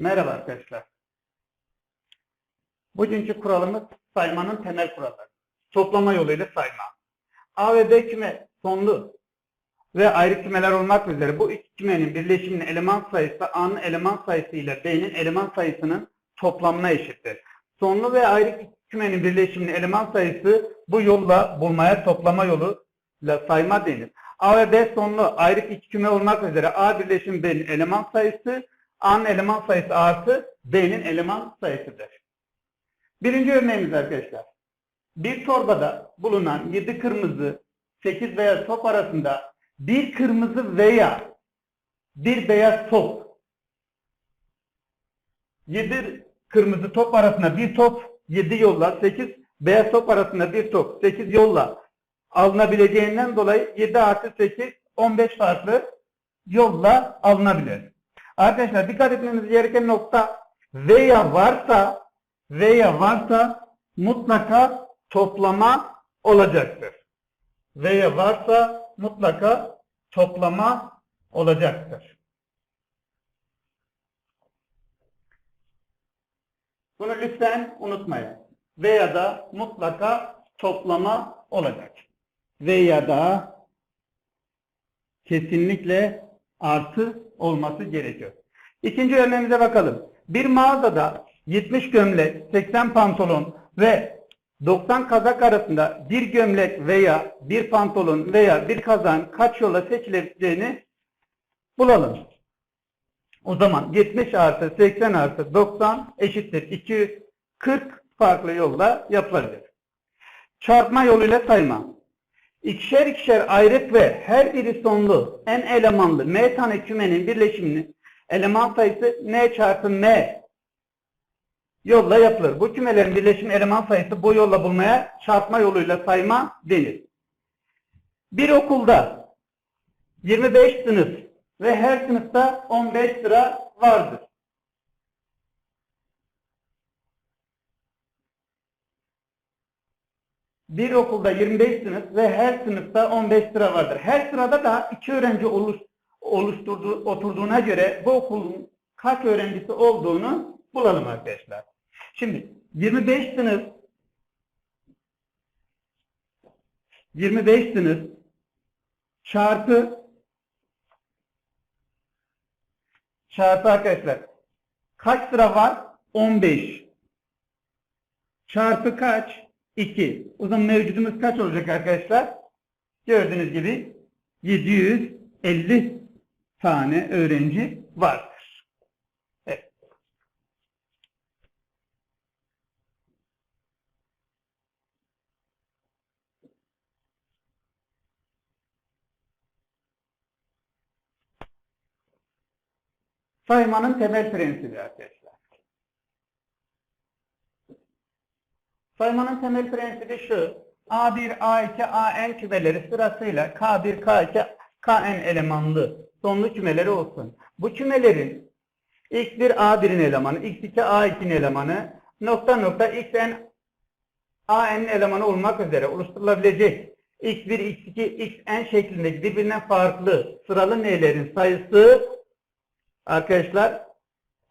Merhaba arkadaşlar. Bugünkü kuralımız saymanın temel kuralları. Toplama yoluyla sayma. A ve B küme sonlu ve ayrı kümeler olmak üzere bu iki kümenin birleşiminin eleman sayısı A'nın eleman sayısı ile B'nin eleman sayısının toplamına eşittir. Sonlu ve ayrı kümenin birleşiminin eleman sayısı bu yolla bulmaya toplama yoluyla sayma denir. A ve B sonlu ayrı iki küme olmak üzere A birleşim B'nin eleman sayısı A'nın eleman sayısı artı B'nin eleman sayısıdır. Birinci örneğimiz arkadaşlar. Bir torbada bulunan 7 kırmızı, 8 beyaz top arasında bir kırmızı veya bir beyaz top 7 kırmızı top arasında bir top 7 yolla 8 beyaz top arasında bir top 8 yolla alınabileceğinden dolayı 7 artı 8 15 farklı yolla alınabilir. Arkadaşlar dikkat etmemiz gereken nokta veya varsa veya varsa mutlaka toplama olacaktır. Veya varsa mutlaka toplama olacaktır. Bunu lütfen unutmayın. Veya da mutlaka toplama olacak. Veya da kesinlikle artı olması gerekiyor. İkinci örneğimize bakalım. Bir mağazada 70 gömlek, 80 pantolon ve 90 kazak arasında bir gömlek veya bir pantolon veya bir kazan kaç yola seçilebileceğini bulalım. O zaman 70 artı 80 artı 90 eşittir 240 farklı yolla yapılabilir. Çarpma yoluyla sayma. İkişer ikişer ayrık ve her biri sonlu en elemanlı m tane kümenin birleşiminin eleman sayısı n çarpı m yolla yapılır. Bu kümelerin birleşim eleman sayısı bu yolla bulmaya çarpma yoluyla sayma denir. Bir okulda 25 sınıf ve her sınıfta 15 sıra vardır. Bir okulda 25 sınıf ve her sınıfta 15 sıra vardır. Her sırada da iki öğrenci oluş, oluşturduğu, oturduğuna göre bu okulun kaç öğrencisi olduğunu bulalım arkadaşlar. Şimdi 25 sınıf 25 sınıf çarpı çarpı arkadaşlar kaç sıra var? 15 çarpı kaç? 2. O zaman mevcudumuz kaç olacak arkadaşlar? Gördüğünüz gibi 750 tane öğrenci vardır. Evet. Saymanın temel prensibi arkadaşlar. Saymanın temel prensibi şu. A1, A2, AN kümeleri sırasıyla K1, K2, Kn elemanlı sonlu kümeleri olsun. Bu kümelerin x1 A1'in elemanı, x2 A2'nin elemanı, nokta nokta xn AN elemanı olmak üzere oluşturulabilecek x1, x2, xn şeklindeki birbirinden farklı sıralı n'lerin sayısı arkadaşlar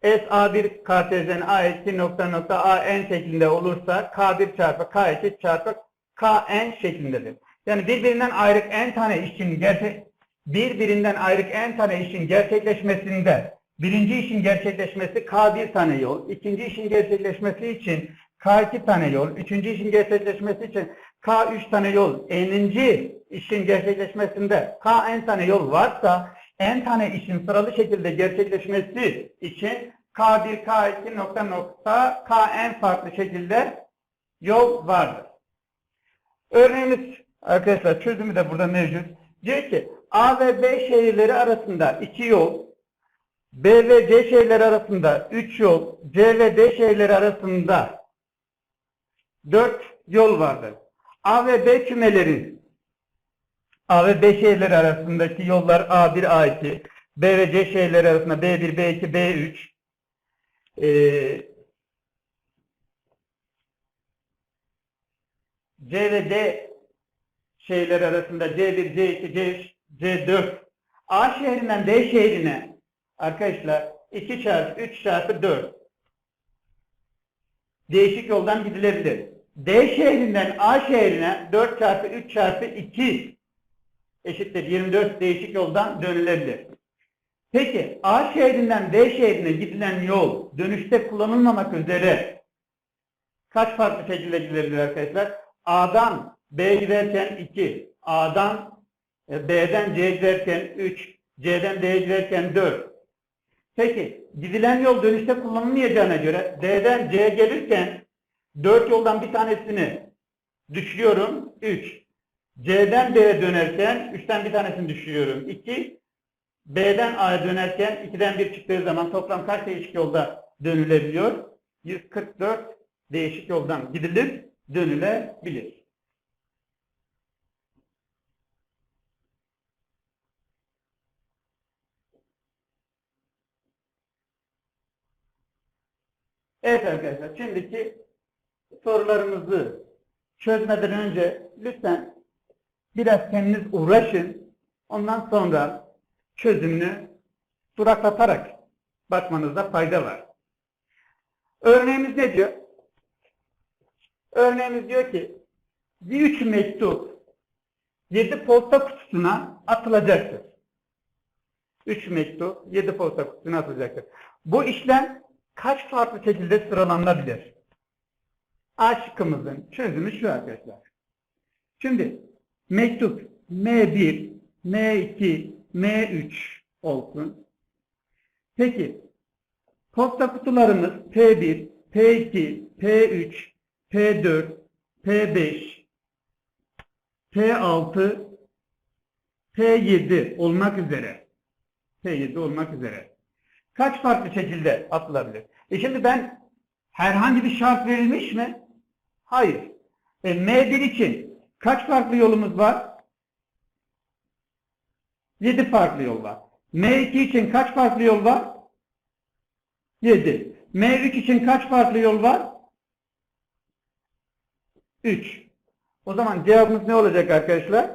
SA1 kartezyen A2 nokta nokta AN şeklinde olursa K1 çarpı K2 çarpı KN şeklindedir. Yani birbirinden ayrık n tane işin gerçek birbirinden ayrık n tane işin gerçekleşmesinde birinci işin gerçekleşmesi K1 tane yol, ikinci işin gerçekleşmesi için K2 tane yol, üçüncü işin gerçekleşmesi için K3 tane yol, n'inci işin gerçekleşmesinde Kn tane yol varsa n tane işin sıralı şekilde gerçekleşmesi için K1, K2 nokta nokta Kn farklı şekilde yol vardır. Örneğimiz arkadaşlar çözümü de burada mevcut. Diyor ki A ve B şehirleri arasında iki yol, B ve C şehirleri arasında 3 yol, C ve D şehirleri arasında 4 yol vardır. A ve B kümeleri A ve B şehirleri arasındaki yollar A1, A2, B ve C şehirleri arasında B1, B2, B3, ee, C ve D şehirleri arasında C1, C2, C3, C4 A şehrinden D şehrine arkadaşlar 2 çarpı 3 çarpı 4. Değişik yoldan gidilebilir. D şehrinden A şehrine 4 çarpı 3 çarpı 2 eşittir 24 değişik yoldan dönülebilir. Peki A şehrinden D şehrine gidilen yol dönüşte kullanılmamak üzere kaç farklı şekilde gidilebilir arkadaşlar? A'dan B'ye giderken 2, A'dan e, B'den C'ye giderken 3, C'den D'ye giderken 4. Peki gidilen yol dönüşte kullanılmayacağına göre D'den C'ye gelirken 4 yoldan bir tanesini düşürüyorum 3. C'den D'ye dönerken 3'ten bir tanesini düşürüyorum 2. B'den A'ya dönerken 2'den 1 çıktığı zaman toplam kaç değişik yolda dönülebiliyor? 144 değişik yoldan gidilir, dönülebilir. Evet arkadaşlar, şimdiki sorularımızı çözmeden önce lütfen biraz kendiniz uğraşın. Ondan sonra çözümünü duraklatarak bakmanızda fayda var. Örneğimiz ne diyor? Örneğimiz diyor ki bir üç mektup 7 posta kutusuna atılacaktır. 3 mektup 7 posta kutusuna atılacaktır. Bu işlem kaç farklı şekilde sıralanabilir? A çözümü şu arkadaşlar. Şimdi mektup M1, M2, M3 olsun. Peki posta kutularımız P1, P2, P3, P4, P5, P6, P7 olmak üzere. P7 olmak üzere. Kaç farklı şekilde atılabilir? E şimdi ben herhangi bir şart verilmiş mi? Hayır. E M1 için kaç farklı yolumuz var? 7 farklı yol var. M2 için kaç farklı yol var? 7. M3 için kaç farklı yol var? 3. O zaman cevabımız ne olacak arkadaşlar?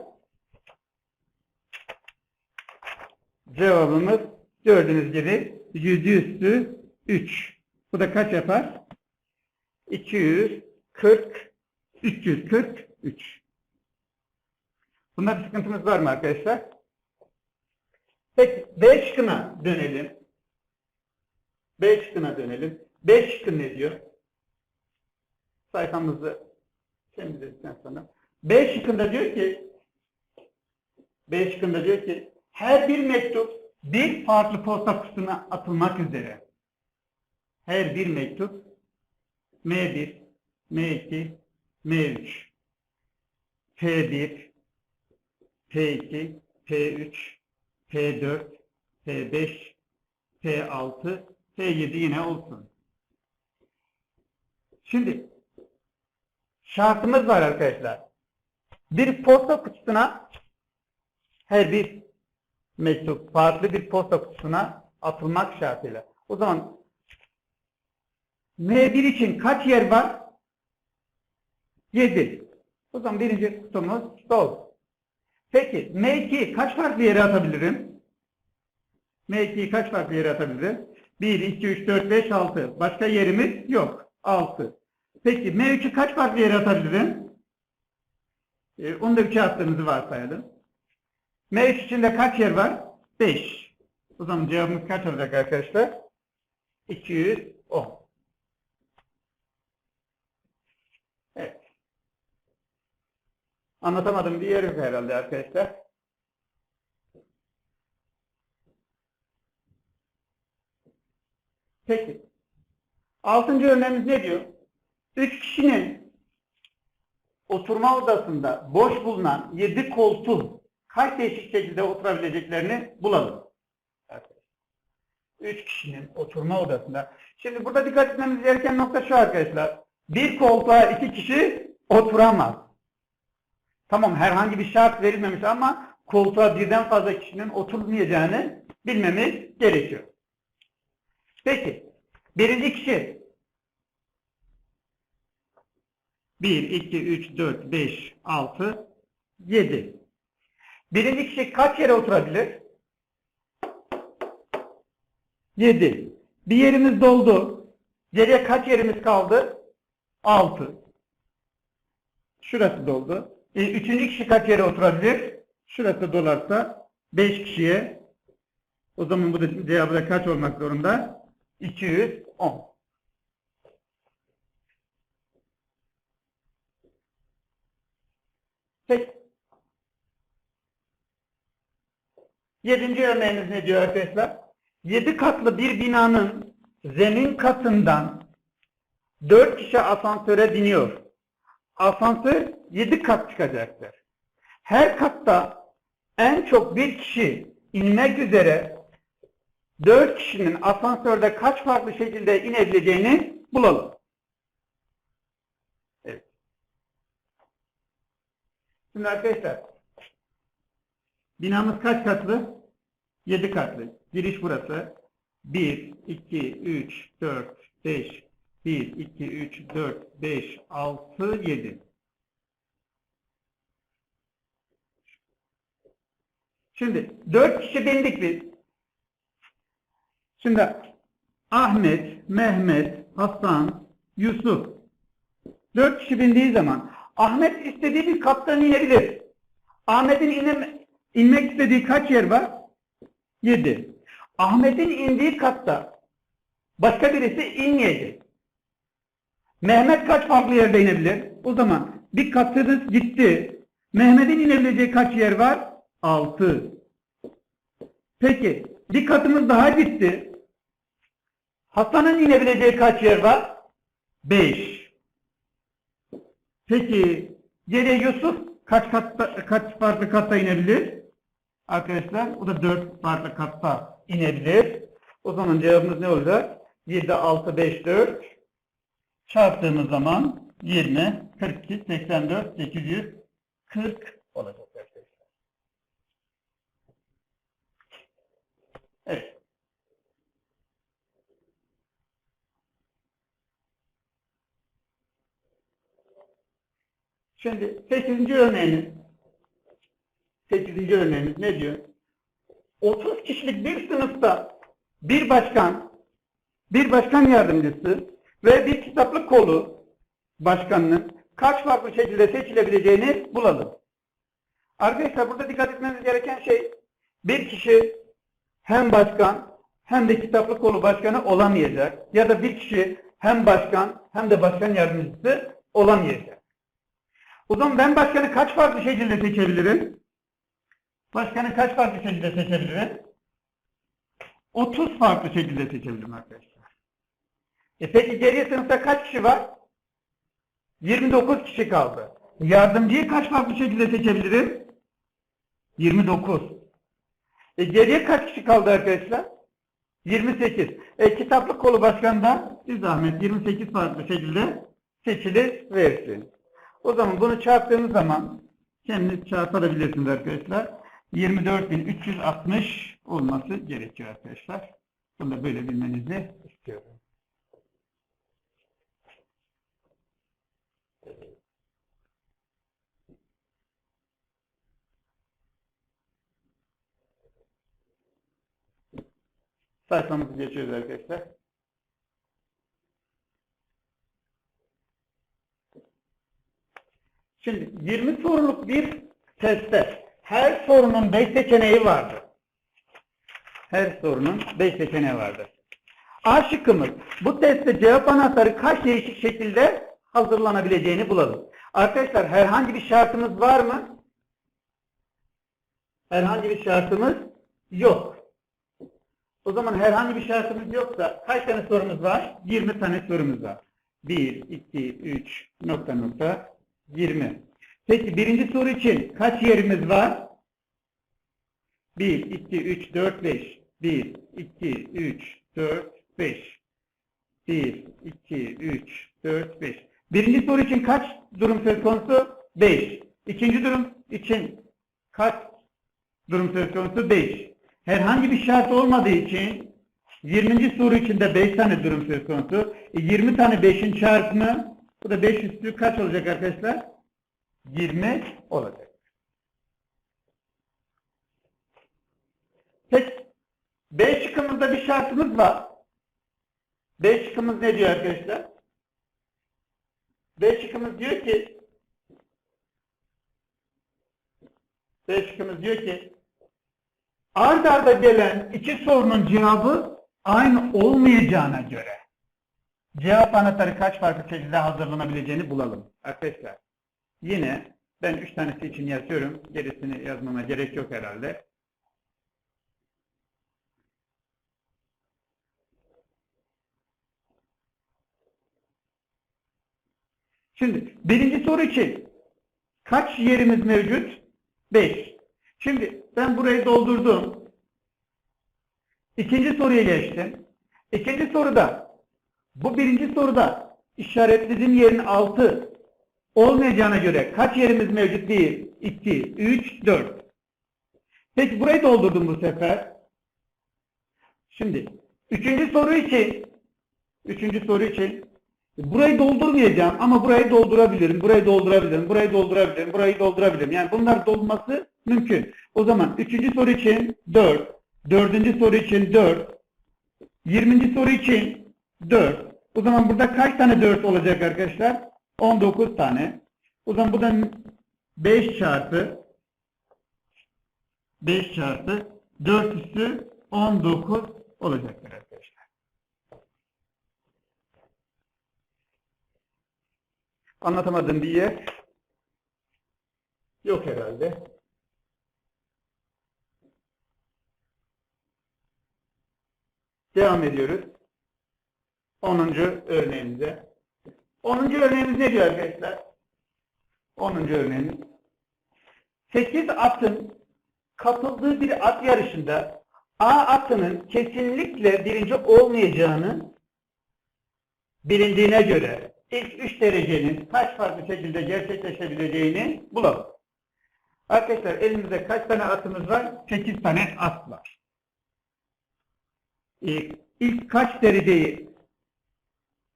Cevabımız gördüğünüz gibi 7 üstü 3. Bu da kaç yapar? 240 343. Bunda bir sıkıntımız var mı arkadaşlar? Peki B şıkkına dönelim. B şıkkına dönelim. B şıkkı ne diyor? Sayfamızı temizledikten sonra. B şıkkında diyor ki B şıkkında diyor ki her bir mektup bir farklı posta kutusuna atılmak üzere. Her bir mektup M1, M2, M3, P1, P2, P3, P4, P5, P6, P7 yine olsun. Şimdi şartımız var arkadaşlar. Bir posta kutusuna her bir mektup farklı bir posta kutusuna atılmak şartıyla. O zaman M1 için kaç yer var? 7. O zaman birinci kutumuz dolu. Peki M2 kaç farklı yere atabilirim? M2'yi kaç farklı yere atabilirim? 1, 2, 3, 4, 5, 6. Başka yerimiz yok. 6. Peki M3'ü kaç farklı yere atabilirim? Ee, onu da 3'e attığımızı varsayalım. M3 içinde kaç yer var? 5. O zaman cevabımız kaç olacak arkadaşlar? 210. Evet. Anlatamadığım bir yer herhalde arkadaşlar. Peki. Altıncı örneğimiz ne diyor? Üç kişinin oturma odasında boş bulunan yedi koltuğun kaç değişik şekilde oturabileceklerini bulalım. Üç kişinin oturma odasında. Şimdi burada dikkat etmemiz gereken nokta şu arkadaşlar. Bir koltuğa iki kişi oturamaz. Tamam herhangi bir şart verilmemiş ama koltuğa birden fazla kişinin oturmayacağını bilmemiz gerekiyor. Peki. Birinci kişi 1, 2, 3, 4, 5, 6, 7. Birinci kişi kaç yere oturabilir? 7. Bir yerimiz doldu. Geriye kaç yerimiz kaldı? 6. Şurası doldu. E, üçüncü kişi kaç yere oturabilir? Şurası dolarsa 5 kişiye. O zaman bu da cevabı da kaç olmak zorunda? 210. Peki. Yedinci örneğimiz ne diyor arkadaşlar? Yedi katlı bir binanın zemin katından dört kişi asansöre biniyor. Asansör yedi kat çıkacaktır. Her katta en çok bir kişi inmek üzere dört kişinin asansörde kaç farklı şekilde inebileceğini bulalım. Evet. Şimdi arkadaşlar binamız kaç katlı? 7 katlı. Giriş burası. 1, 2, 3, 4, 5, 1, 2, 3, 4, 5, 6, 7. Şimdi 4 kişi bindik biz. Şimdi Ahmet, Mehmet, Hasan, Yusuf. 4 kişi bindiği zaman Ahmet istediği bir kattan inebilir. Ahmet'in inmek istediği kaç yer var? 7. Ahmet'in indiği katta başka birisi inmeyecek. Mehmet kaç farklı yerde inebilir? O zaman bir katınız gitti. Mehmet'in inebileceği kaç yer var? 6. Peki bir katımız daha gitti. Hasan'ın inebileceği kaç yer var? 5. Peki geriye Yusuf kaç katta, kaç farklı katta inebilir? Arkadaşlar o da 4 farklı katta inebilir. O zaman cevabımız ne olacak? 7, 6, 5, 4 çarptığımız zaman 20, 42, 84, 840 olacak arkadaşlar. Evet. Şimdi 8. örneğimiz 8. örneğimiz ne diyor? 30 kişilik bir sınıfta bir başkan, bir başkan yardımcısı ve bir kitaplık kolu başkanının kaç farklı şekilde seçilebileceğini bulalım. Arkadaşlar burada dikkat etmemiz gereken şey bir kişi hem başkan hem de kitaplık kolu başkanı olamayacak. Ya da bir kişi hem başkan hem de başkan yardımcısı olamayacak. O zaman ben başkanı kaç farklı şekilde seçebilirim? Başkanı kaç farklı şekilde seçebilirim? 30 farklı şekilde seçebilirim arkadaşlar. E peki geriye sınıfta kaç kişi var? 29 kişi kaldı. Yardımcıyı kaç farklı şekilde seçebilirim? 29. E geriye kaç kişi kaldı arkadaşlar? 28. E kitaplık kolu başkanından bir zahmet 28 farklı şekilde seçilir versin. O zaman bunu çarptığımız zaman kendiniz çarpabilirsiniz arkadaşlar. 24.360 olması gerekiyor arkadaşlar. Bunu da böyle bilmenizi istiyorum. Sayfamızı geçiyoruz arkadaşlar. Şimdi 20 soruluk bir testte her sorunun 5 seçeneği vardır. Her sorunun 5 seçeneği vardır. A şıkkımız bu testte cevap anahtarı kaç değişik şekilde hazırlanabileceğini bulalım. Arkadaşlar herhangi bir şartımız var mı? Herhangi bir şartımız yok. O zaman herhangi bir şartımız yoksa kaç tane sorumuz var? 20 tane sorumuz var. 1, 2, 3, nokta nokta 20. Peki birinci soru için kaç yerimiz var? 1, 2, 3, 4, 5. 1, 2, 3, 4, 5. 1, 2, 3, 4, 5. Birinci soru için kaç durum söz konusu? 5. İkinci durum için kaç durum söz konusu? 5. Herhangi bir şart olmadığı için 20. soru için de 5 tane durum söz konusu. E, 20 tane 5'in çarpımı bu da 5 üstü kaç olacak arkadaşlar? 20 olacak. Peki B şıkkımızda bir şartımız var. B şıkkımız ne diyor arkadaşlar? B şıkkımız diyor ki B şıkkımız diyor ki ard arda gelen iki sorunun cevabı aynı olmayacağına göre cevap anahtarı kaç farklı şekilde hazırlanabileceğini bulalım. Arkadaşlar yine ben üç tanesi için yazıyorum. Gerisini yazmama gerek yok herhalde. Şimdi birinci soru için kaç yerimiz mevcut? 5. Şimdi ben burayı doldurdum. İkinci soruya geçtim. İkinci soruda bu birinci soruda işaretlediğim yerin 6 olmayacağına göre kaç yerimiz mevcut? 1, 2, 3, 4. Peki burayı doldurdum bu sefer. Şimdi üçüncü soru için üçüncü soru için burayı doldurmayacağım ama burayı doldurabilirim, burayı doldurabilirim, burayı doldurabilirim, burayı doldurabilirim. Yani bunlar dolması mümkün. O zaman üçüncü soru için 4, dördüncü soru için 4, yirminci soru için 4. O zaman burada kaç tane 4 olacak arkadaşlar? 19 tane. O zaman buradan 5 çarpı 5 çarpı 4 üstü 19 olacaktır arkadaşlar. Anlatamadığım bir yer yok herhalde. Devam ediyoruz. 10. örneğimize. 10. örneğimiz ne diyor arkadaşlar? 10. örneğimiz. 8 atın katıldığı bir at yarışında A atının kesinlikle birinci olmayacağını bilindiğine göre ilk 3 derecenin kaç farklı şekilde gerçekleşebileceğini bulalım. Arkadaşlar elimizde kaç tane atımız var? 8 tane at var. İlk, ilk kaç dereceyi?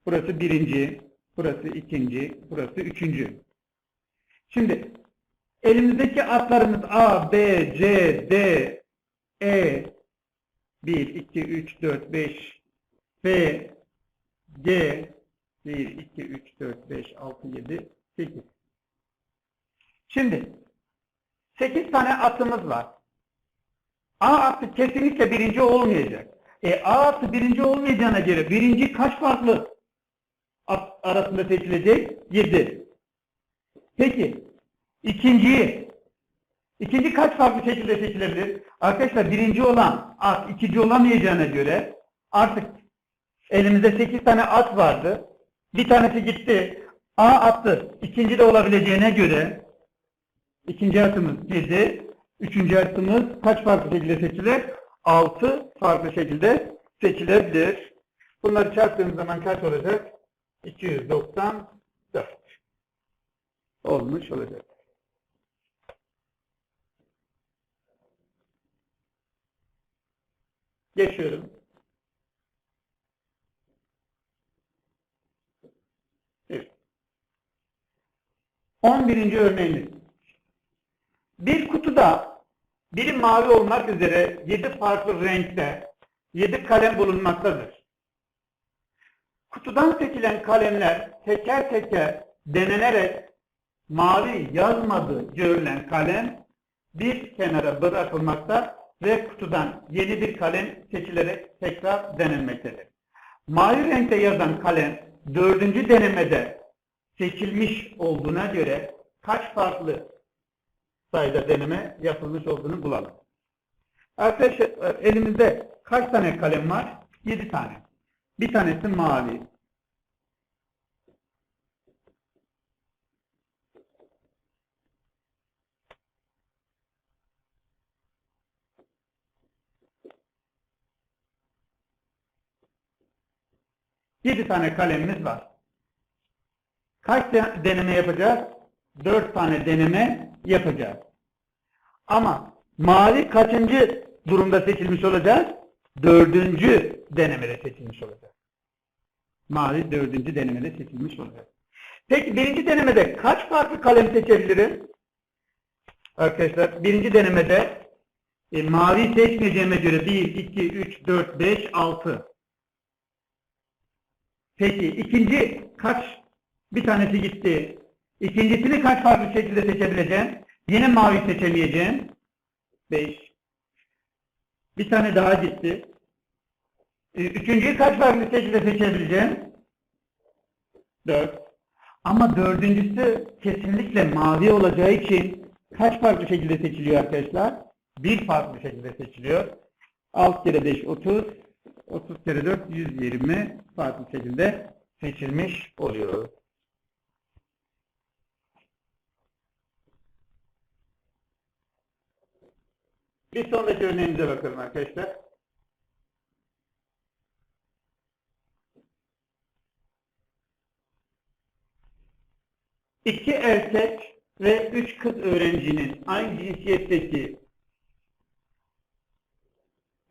Burası birinci, burası ikinci, burası üçüncü. Şimdi elimizdeki atlarımız A, B, C, D, E 1, 2, 3, 4, 5 F, G 1, 2, 3, 4, 5, 6, 7, 8 Şimdi 8 tane atımız var. A atı kesinlikle birinci olmayacak. E A atı birinci olmayacağına göre birinci kaç farklı at arasında seçilecek? 7. Peki ikinciyi ikinci kaç farklı şekilde seçilebilir? Arkadaşlar birinci olan at ikinci olamayacağına göre artık elimizde 8 tane at vardı. Bir tanesi gitti. A attı. İkinci de olabileceğine göre ikinci atımız 7. Üçüncü atımız kaç farklı şekilde seçilir? 6 farklı şekilde seçilebilir. Bunları çarptığımız zaman kaç olacak? 294 olmuş olacak. Geçiyorum. Evet. 11. örneğimiz. Bir kutuda biri mavi olmak üzere 7 farklı renkte 7 kalem bulunmaktadır. Kutudan seçilen kalemler teker teker denenerek mavi yazmadığı görülen kalem bir kenara bırakılmakta ve kutudan yeni bir kalem seçilerek tekrar denenmektedir. Mavi renkte yazan kalem dördüncü denemede seçilmiş olduğuna göre kaç farklı sayıda deneme yapılmış olduğunu bulalım. Arkadaşlar elimizde kaç tane kalem var? 7 tane. Bir tanesi mavi. Yedi tane kalemimiz var. Kaç de- deneme yapacağız? Dört tane deneme yapacağız. Ama mavi kaçıncı durumda seçilmiş olacak? Dördüncü denemede seçilmiş olacak. Mavi dördüncü denemede seçilmiş olacak. Peki birinci denemede kaç farklı kalem seçebilirim? Arkadaşlar birinci denemede E, mavi seçmeyeceğime göre 1, 2, 3, 4, 5, 6. Peki ikinci kaç? Bir tanesi gitti. İkincisini kaç farklı şekilde seçebileceğim? Yine mavi seçemeyeceğim. 5. Bir tane daha gitti. E, Üçüncüyü kaç farklı şekilde seçebileceğim? 4. Ama dördüncüsü kesinlikle mavi olacağı için kaç farklı şekilde seçiliyor arkadaşlar? Bir farklı şekilde seçiliyor. 6 kere 5 30, 30 kere 4 120 farklı şekilde seçilmiş oluyor. Bir sonraki örneğimize bakalım arkadaşlar. İki erkek ve üç kız öğrencinin aynı cinsiyetteki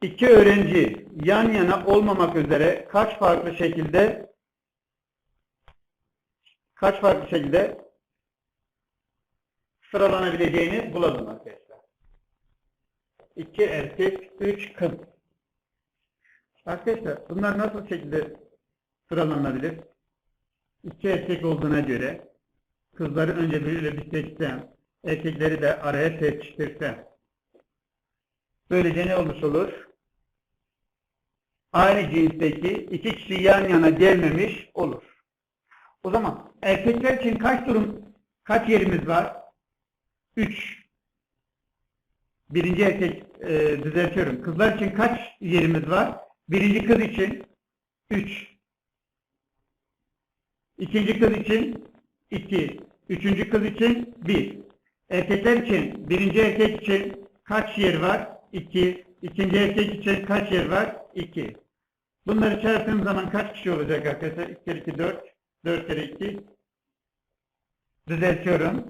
iki öğrenci yan yana olmamak üzere kaç farklı şekilde kaç farklı şekilde sıralanabileceğini bulalım arkadaşlar. İki erkek, üç kız. Arkadaşlar bunlar nasıl şekilde sıralanabilir? İki erkek olduğuna göre kızları önce böyle bir seçsem, erkekleri de araya seçtirsem. Böylece ne olmuş olur? Aynı cinsteki iki kişi yan yana gelmemiş olur. O zaman erkekler için kaç durum, kaç yerimiz var? Üç. Birinci erkek e, düzeltiyorum. Kızlar için kaç yerimiz var? Birinci kız için üç. İkinci kız için 2. Üçüncü kız için 1. Erkekler için birinci erkek için kaç yer var? 2. İkinci erkek için kaç yer var? 2. Bunları çarptığım zaman kaç kişi olacak arkadaşlar? 2 kere 2 4. 4 kere 2. Düzeltiyorum.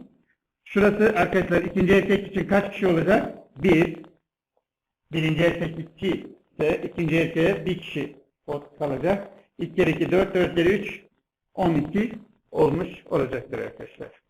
Şurası arkadaşlar ikinci erkek için kaç kişi olacak? 1. Birinci erkek 2 ise ikinci erkeğe 1 kişi kalacak. 2 kere 2 4, 4 kere 3 12 olmuş olacaktır arkadaşlar.